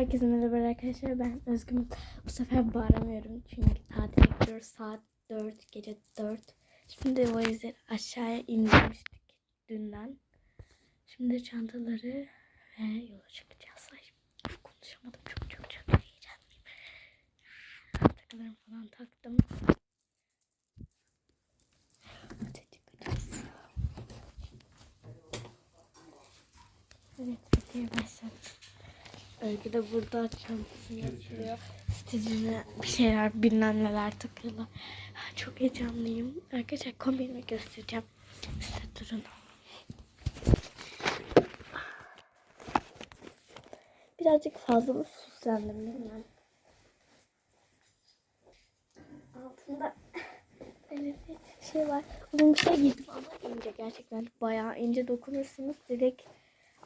Herkese merhaba arkadaşlar. Ben Özgür. Bu sefer bağıramıyorum çünkü tatile gidiyoruz. Saat 4, gece 4. Şimdi valizleri aşağıya indirmiştik dünden. Şimdi çantaları ve yola çıkacağız. Ay, konuşamadım. Çok çok çok heyecanlıyım. Takılarımı falan taktım. Hadi çıkacağız. Evet, videoya başladık. Öykü de burada çantasını yapıyor. Sticine bir şeyler bilmem neler takıyorlar. Çok heyecanlıyım. Arkadaşlar kombinimi göstereceğim. Size durun. Birazcık fazla mı süslendim bilmem. Altında böyle bir şey var. Uzun bir şey giydim ama ince gerçekten bayağı ince dokunursunuz direkt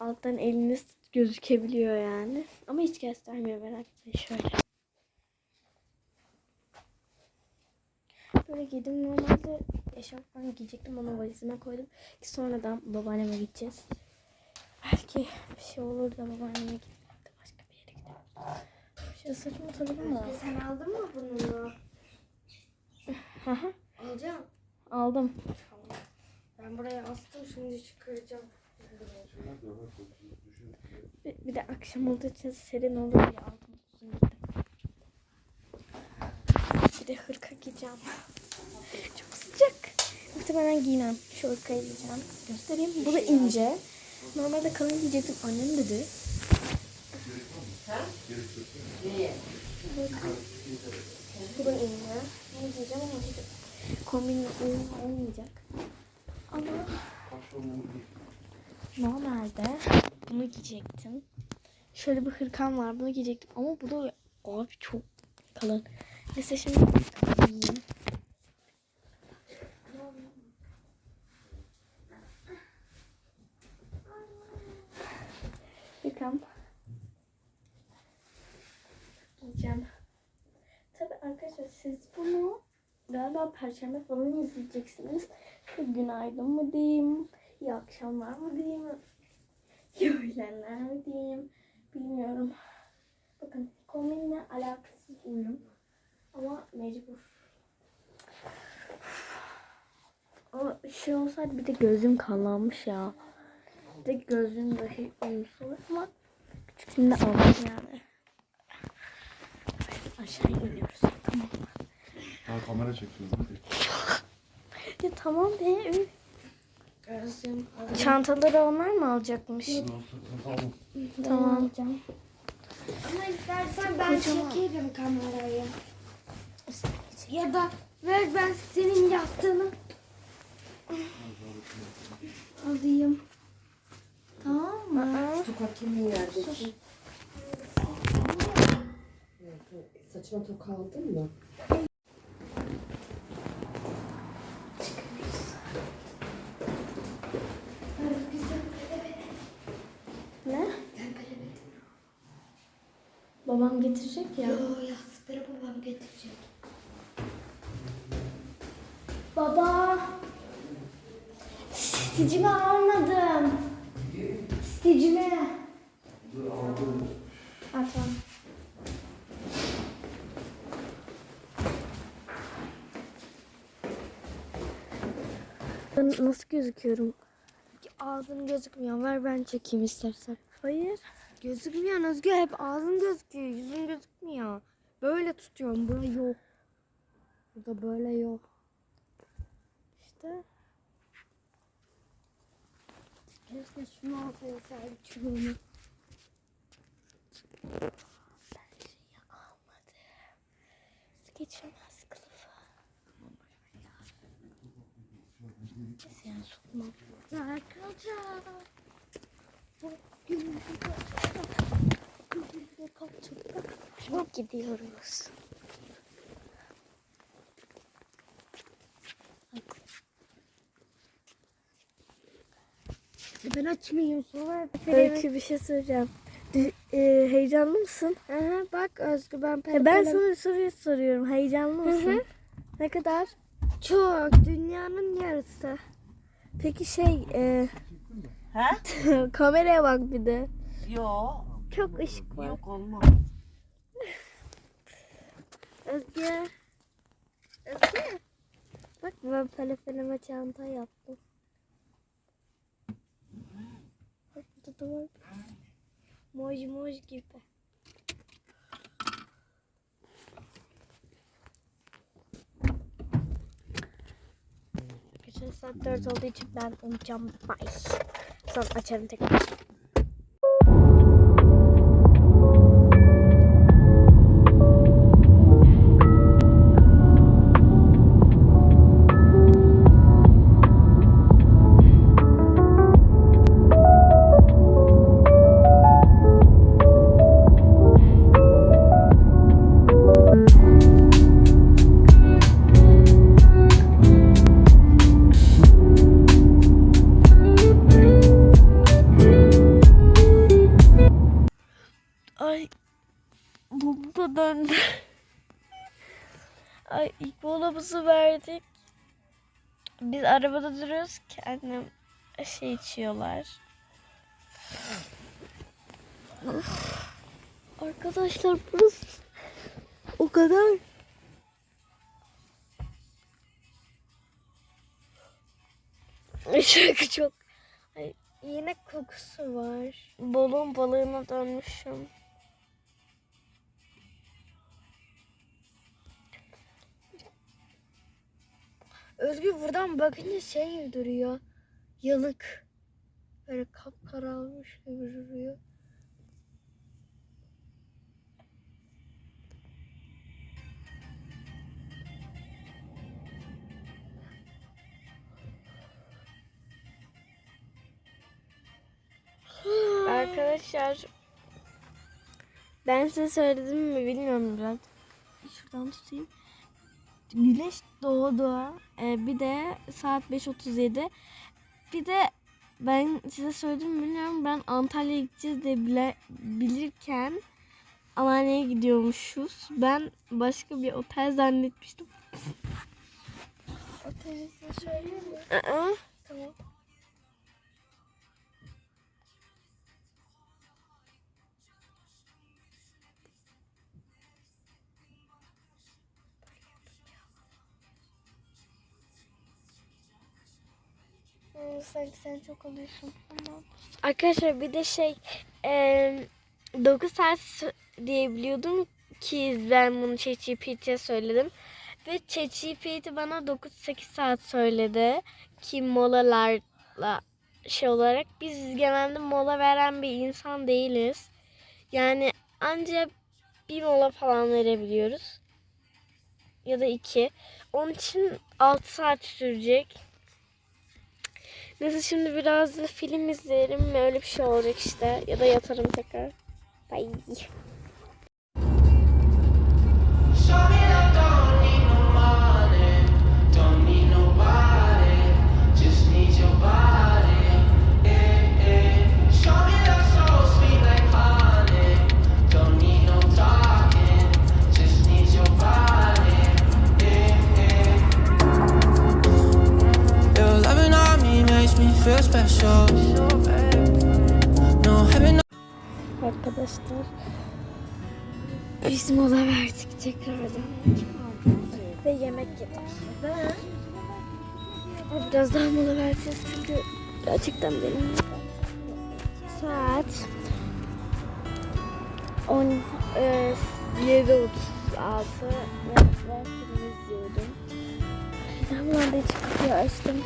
alttan eliniz gözükebiliyor yani. Ama hiç göstermiyor merak etmeyin şöyle. Böyle giydim. Normalde eşofman giyecektim ama valizime koydum. Ki sonradan babaanneme gideceğiz. Belki bir şey olur da babaanneme de başka bir yere gidelim. Şöyle saçımı tarafım mı? Sen aldın mı bunu? Alacağım. Aldım. Ben buraya astım şimdi çıkaracağım. Bir, de akşam olduğu için serin olur diye aldım. Uzun. Bir de hırka giyeceğim. Çok sıcak. Muhtemelen giymem. Şu hırkayı giyeceğim. Göstereyim. Bu da ince. Normalde kalın giyecektim. Annem dedi. Bu da ince. Bunu giyeceğim ama kombinle uyum olmayacak. Ama Normalde bunu giyecektim. Şöyle bir hırkam var. Bunu giyecektim. Ama bu da abi çok kalın. Neyse şimdi giyeyim. Hırkam. Giyeceğim. Tabii arkadaşlar siz bunu galiba perşembe falan izleyeceksiniz. Günaydın mı diyeyim? İyi akşamlar mı diyeyim? İyi öğlenler mi diyeyim? Bilmiyorum. Bakın kombinle alakasız uyum. Ama mecbur. Ama şey olsaydı bir de gözüm kanlanmış ya. Bir de gözüm dahi uyumsuz ama küçüklüğünde aldım yani. Aşağı iniyoruz. Tamam. Ha kamera çekiyoruz. Ya tamam be. Çantaları onlar mı alacakmış? Tamam. Tamam. alacağım. Ama istersen ben çekerim kamerayı. Ya da ver ben senin yaptığını alayım. Tamam mı? Toka kimin nerede? Saçına toka aldın mı? Babam getirecek ya. Yo ya speri babam getirecek. Baba. Sticimi almadım. Sticimi. Ha, tamam. Ben nasıl gözüküyorum? Ağzın gözükmüyor. Ver ben çekeyim istersen. Hayır. Gözükmüyor Özgür. Hep ağzın gözüküyor. Yüzün gözükmüyor. Böyle tutuyorum. Burada yok. Burada böyle yok. İşte. Keşke şunu alsaydı çubuğunu. Almadı. Geçirmez kılıfı. Sen sokmam. Arkadaşlar. Şimdi gidiyoruz. Ben açmayayım sonra. Öykü bir şey. Dü- e, heyecanlı mısın? Aha, bak Özgür ben E, ben pembe- sana soruyu soruyorum. Heyecanlı mısın? hı. Ne kadar? Çok. Dünyanın yarısı. Peki şey, e, Ha? kameraya bak bir de. Yo. çok ışık var. Yok olmaz. Özge. Özge. Bak ben telefonuma çanta yaptım. Bak burada da var. Moj moj gibi. Geçen saat 4 olduğu için ben uyuyacağım. Bye. Sonra açarım tekrar. Biz arabada duruyoruz ki annem şey içiyorlar. Of. Arkadaşlar burası o kadar Şarkı çok Yine kokusu var. balon balığına dönmüşüm. Özgür buradan bakınca şey gibi duruyor. Yalık. Böyle kapkaralmış gibi duruyor. Arkadaşlar ben size söyledim mi bilmiyorum biraz. Şuradan tutayım. Güneş doğdu. Ee, bir de saat 5.37. Bir de ben size söyledim mi bilmiyorum. Ben Antalya'ya gideceğiz diye bile, bilirken Alanya'ya gidiyormuşuz. Ben başka bir otel zannetmiştim. Otelisi söyleyeyim mi? Tamam. Sanki sen çok alıyorsun. Arkadaşlar bir de şey e, 9 saat diyebiliyordum ki ben bunu ChatGPT'ye söyledim. Ve ChatGPT bana 9-8 saat söyledi ki molalarla şey olarak biz genelde mola veren bir insan değiliz. Yani ancak bir mola falan verebiliyoruz. Ya da iki. Onun için 6 saat sürecek. Neyse şimdi biraz da film izlerim ve öyle bir şey olacak işte. Ya da yatarım tekrar. Bye. Feel special. No heaven. Arkadaşlar biz mola verdik tekrardan. Ve yemek yedik. Ama Biraz daha mola vereceğiz çünkü gerçekten benim saat 10 e, 7.36 ve ben film izliyordum. Ben bulandığı için kapıyı açtım.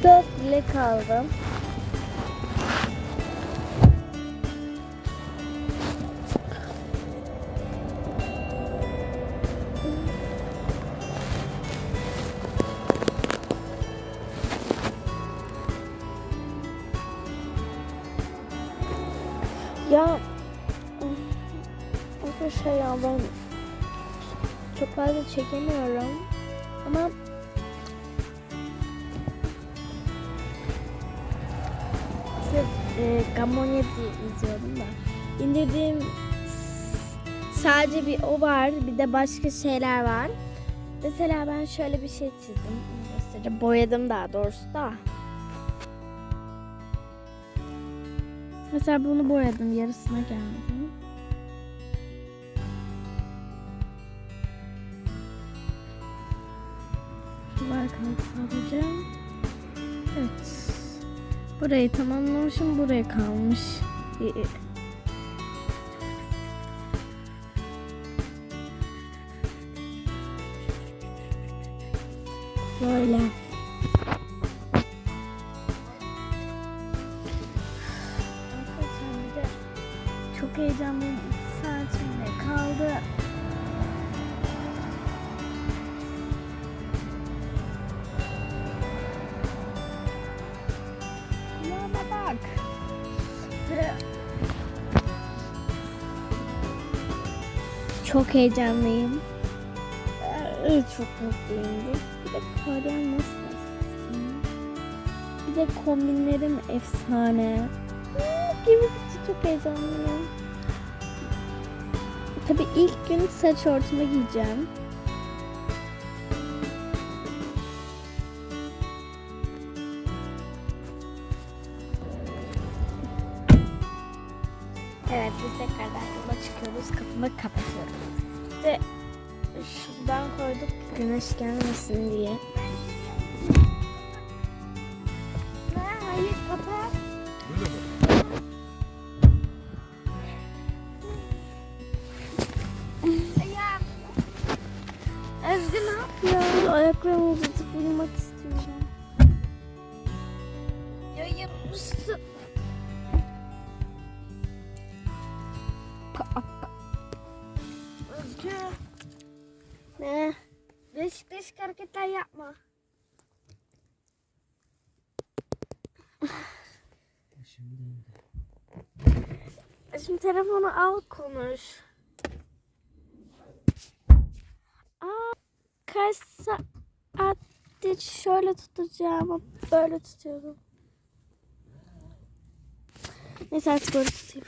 Kitap bile kaldım. Ya arkadaşlar ya ben çok fazla çekemiyorum ama e, Gamonya diye izliyordum da. İndirdiğim sadece bir o var bir de başka şeyler var. Mesela ben şöyle bir şey çizdim. Sadece boyadım daha doğrusu da. Mesela bunu boyadım. Yarısına geldi. Duvar kaldı sadece. Evet. Burayı tamamlamışım. Buraya kalmış. İyi. Böyle. Çok heyecanlıyım. Ee, Çok mutluyum. Bir de Korean nasıl? Bir de kombinlerim efsane. Gibi çok heyecanlıyım. Tabii ilk gün saç örtümü giyeceğim. Gelmesin diye. Hayır kapat. Özgü ne yapıyor? Ayaklarımı uzatıp uyumak istiyorum. Telefonu al konuş. Aa, kaç saattir şöyle tutacağım böyle tutuyorum. Neyse artık böyle tutayım.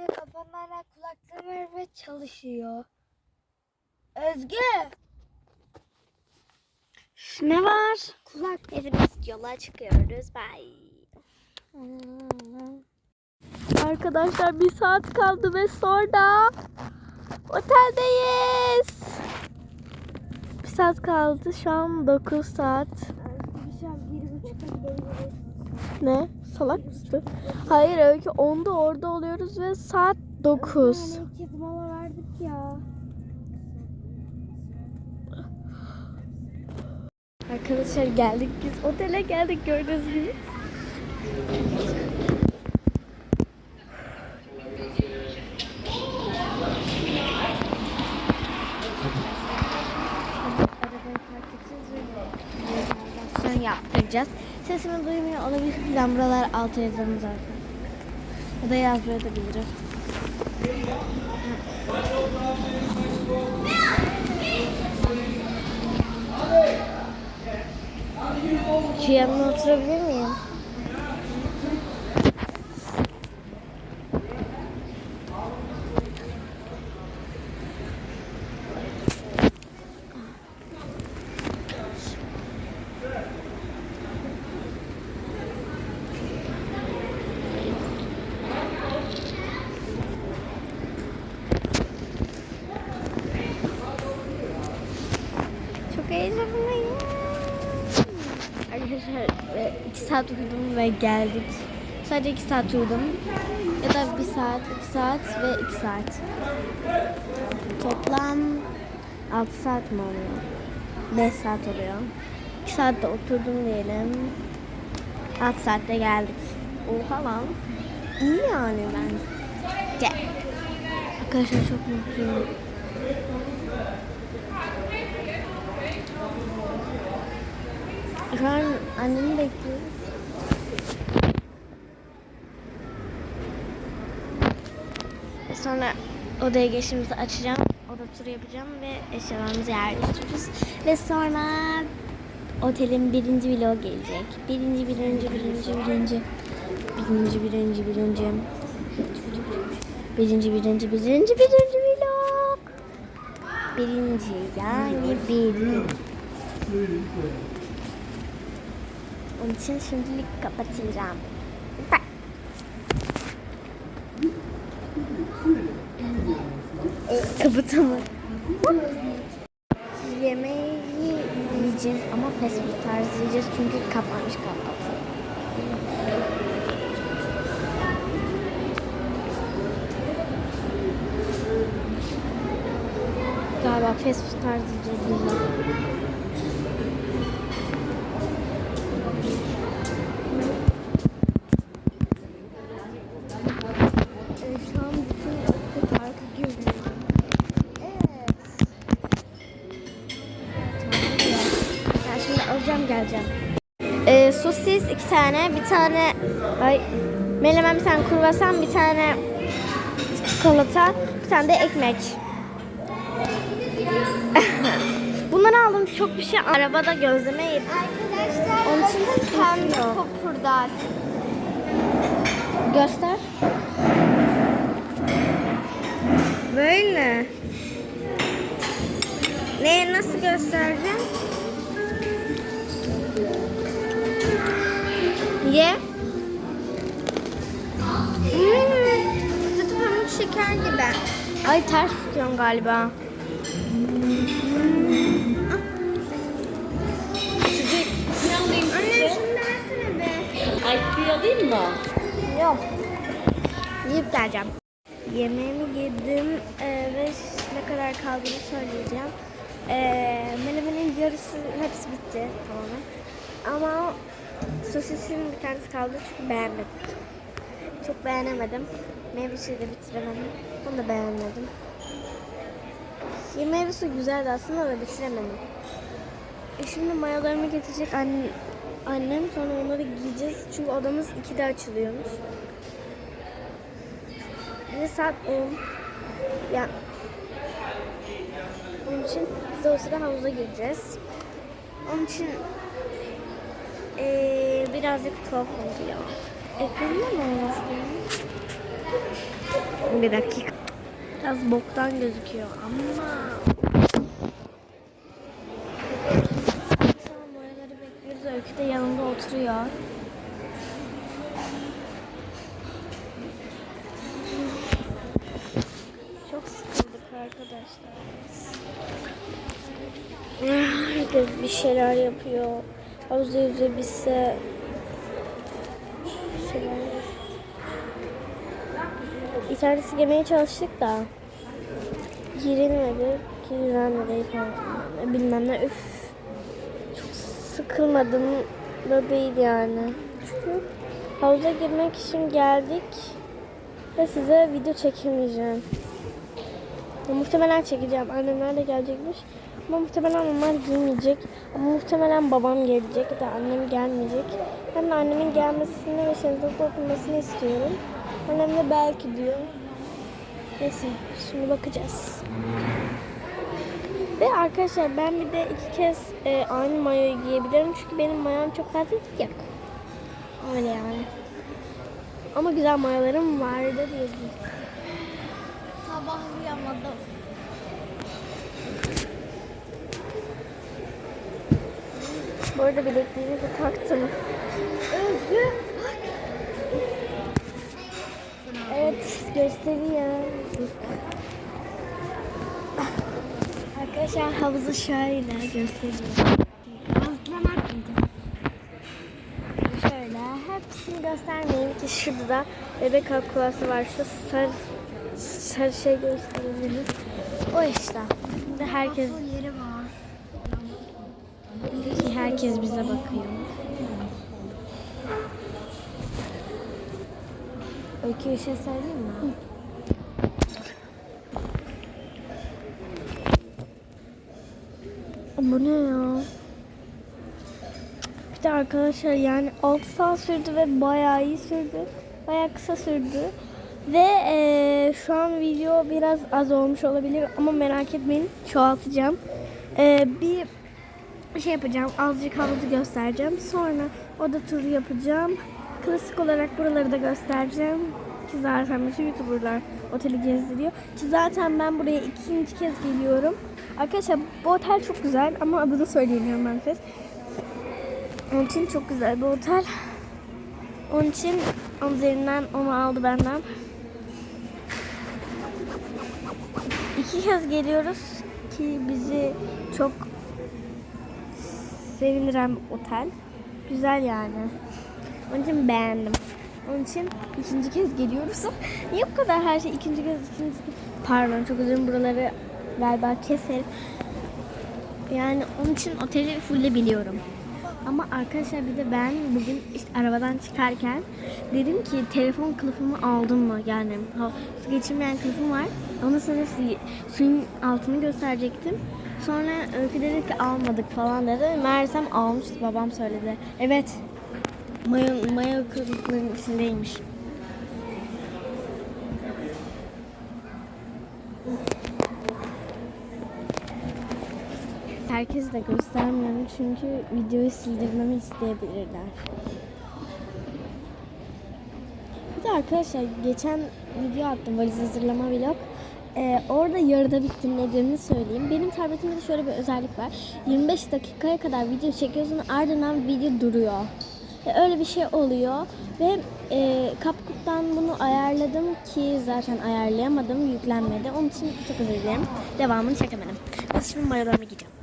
Özgür kafanlarla kulaklığım var ve çalışıyor. Özgü. Ne var? Kulak. Hepimiz yola çıkıyoruz. Bye. Arkadaşlar bir saat kaldı ve sonra oteldeyiz. Bir saat kaldı. Şu an 9 saat. Ne? Salak mısın? Hayır öykü 10'da orada oluyoruz ve saat 9. Yani iki mola verdik ya. Arkadaşlar geldik biz otele geldik gördüğünüz gibi. Yaptıracağız. Sesimi duymuyor olabilir. Ben buralar altı yazarım zaten. Ya da yazmaya da bilirim. Şu yanına oturabilir miyim? Çok heyecanlıyım. Arkadaşlar e, iki saat uyudum ve geldik. Sadece iki saat uyudum. Ya da bir saat, iki saat ve iki saat. Toplam altı saat mi oluyor? Beş saat oluyor. İki saatte oturdum diyelim. Altı saatte geldik. Oha lan. İyi yani bence. Arkadaşlar çok mutluyum. Şu an annemi bekliyoruz. Sonra odaya geçtiğimizde açacağım. Oda turu yapacağım ve eşyalarımızı yerleştireceğiz. Ve sonra otelin birinci vlogu gelecek. Birinci, birinci, birinci, birinci. Birinci, birinci, birinci. Birinci, birinci, birinci, birinci vlog. Birinci yani birinci. Onun için şimdilik kapatacağım. Bye. Kapatamadım. Yemeği yiyeceğiz ama fast food tarzı yiyeceğiz çünkü kapanmış kahvaltı. Galiba fast food tarzı yiyeceğiz. Tane, bir tane ay melemen bir tane kruvasan, bir tane çikolata, bir tane de ekmek. Bunları aldım çok bir şey. Arabada gözleme yedim. Arkadaşlar Onun için kopurdak. Göster. Böyle. Ne nasıl göstereceğim? Galiba. Anne şunu versene be. Alayım mı? Yok. Yiyip geleceğim. Yemeğimi yedim ee, ve ne kadar kaldığını söyleyeceğim. Ee, menemenin yarısı hepsi bitti tamamen. Ama sosisin bir tanesi kaldı çünkü beğenmedim. Çok beğenemedim. Meyve da bitiremedim. Onu da beğenmedim. Meyve suyu güzeldi aslında da bitiremedim. E şimdi mayalarımı getirecek annem, annem sonra onları giyeceğiz. Çünkü odamız 2'de açılıyormuş. Ve saat 10. Ya onun için biz de o sırada havuza gireceğiz. Onun için eee birazcık tuhaf oluyor. Ekranında mı olması Bir dakika. Biraz boktan gözüküyor ama şu bekliyoruz. Öykü de yanında oturuyor. Çok sıkıldık arkadaşlar. Herkes bir şeyler yapıyor. Havuzda yüzebilse bir şeyler yapıyor. Bir tanesi girmeye çalıştık da girilmedi. Girilmedi falan. Bilmem ne. Üf. Çok sıkılmadım da değil yani. Çünkü havuza girmek için geldik ve size video çekemeyeceğim. Muhtemelen çekeceğim. Annemler de gelecekmiş. Ama muhtemelen onlar giymeyecek. Ama muhtemelen babam gelecek da annem gelmeyecek. Ben de annemin gelmesini ve şezlongda oturmasını istiyorum. Annem de belki diyor. Neyse şimdi bakacağız. Ve arkadaşlar ben bir de iki kez e, aynı mayoyu giyebilirim. Çünkü benim mayom çok fazla yok. Öyle yani. Ama güzel mayolarım vardı diyebilirim. Sabah uyamadım. Bu arada bilekliğimi de taktım. Özgü. Evet gösteriyor. Arkadaşlar havuzu şöyle gösteriyor. Şöyle hepsini göstermeyeyim ki şurada da bebek kalkulası var. Şu sarı, sarı şey gösterebiliriz. O işte. Şimdi herkes yeri var. herkes bize bakıyor. Öykü bir şey söyleyeyim mi? Bu ne ya? Bir de arkadaşlar yani 6 saat sürdü ve bayağı iyi sürdü. Bayağı kısa sürdü. Ve eee, şu an video biraz az olmuş olabilir ama merak etmeyin çoğaltacağım. Eee, bir şey yapacağım. Azıcık havuzu göstereceğim. Sonra oda turu yapacağım. Klasik olarak buraları da göstereceğim. Ki zaten bütün YouTuber'lar oteli gezdiriyor. Ki zaten ben buraya ikinci kez geliyorum. Arkadaşlar bu otel çok güzel ama adını söyleyemiyorum ben size. Onun için çok güzel bir otel. Onun için onun üzerinden onu aldı benden. İki kez geliyoruz ki bizi çok sevindiren bir otel. Güzel yani. Onun için beğendim. Onun için ikinci kez geliyoruz. Niye bu kadar her şey ikinci kez ikinci kez? Pardon çok özür buraları galiba keserim. Yani onun için oteli fulle biliyorum. Ama arkadaşlar bir de ben bugün işte arabadan çıkarken dedim ki telefon kılıfımı aldım mı? Yani su geçirmeyen kılıfım var. Onu sana su- suyun altını gösterecektim. Sonra Öykü dedi ki almadık falan dedi. Meğersem almıştı babam söyledi. Evet. Mayo, mayo kılıfların içindeymiş. Herkes de göstermiyorum çünkü videoyu sildirmemi isteyebilirler. Bir de arkadaşlar geçen video attım valiz hazırlama vlog. Ee, orada yarıda bitti nedenini söyleyeyim. Benim tabletimde şöyle bir özellik var. 25 dakikaya kadar video çekiyorsun ardından video duruyor. Ve öyle bir şey oluyor ve e, CapCut'tan bunu ayarladım ki zaten ayarlayamadım, yüklenmedi. Onun için çok özür dilerim. Devamını çekemedim. Ben şimdi mayolarımı giyeceğim.